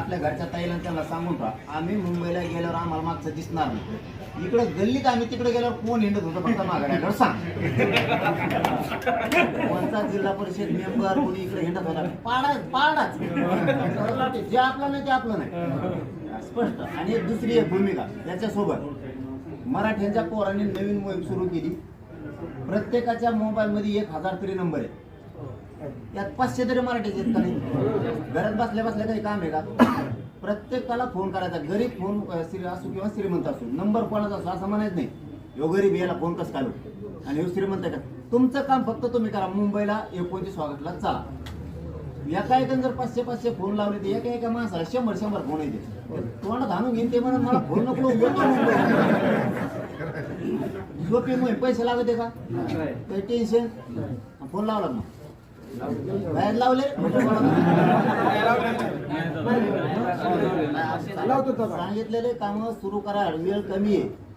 आपल्या घरच्या ताईला त्याला त्यांना सांगून ठेवा. आम्ही मुंबईला गेल्यावर आम्हाला मागचं दिसणार नाही. इकडे गल्लीत आम्ही तिकडे गेल्यावर कोण हिंडत होतं फक्त मागाड्याकडे सांग. कोणता जिल्हा परिषद मेंबर कोणी इकडे हिंडत होता? पाडा पाडाच. जे आपलं नाही ते आपलं नाही. स्पष्ट. आणि एक दुसरी एक भूमिका याच्यासोबत. मराठ्यांच्या पोरांनी नवीन मोहीम सुरू केली. प्रत्येकाच्या मोबाईलमध्ये एक हजार तरी नंबर आहे यात पाचशे तरी मराठीचे आहेत का नाही? घरात बसल्या बसल्या काही काम आहे का? प्रत्येकाला फोन करायचा. गरीब फोन असो किंवा श्रीमंत असो. नंबर कोणाचा असो असं म्हणायचं नाही. ह्यो गरीब याला फोन कसं घालू आणि ह्यो श्रीमंत आहे का? तुमचं काम फक्त तुम्ही करा. मुंबईला एकोणतीस ऑगस्टला चला एका एकाने जर पाचशे पाचशे फोन लावले तर एका एका माणसाला शंभर शंभर फोन येते. तोंडात आणून घेईन ते म्हणून मला फोन नको येतो मोहीम पैसे लागते का? काही टेन्शन फोन लावला मग. बाहेर लावले. सांगितलेले काम सुरू करा. वेळ कमी आहे.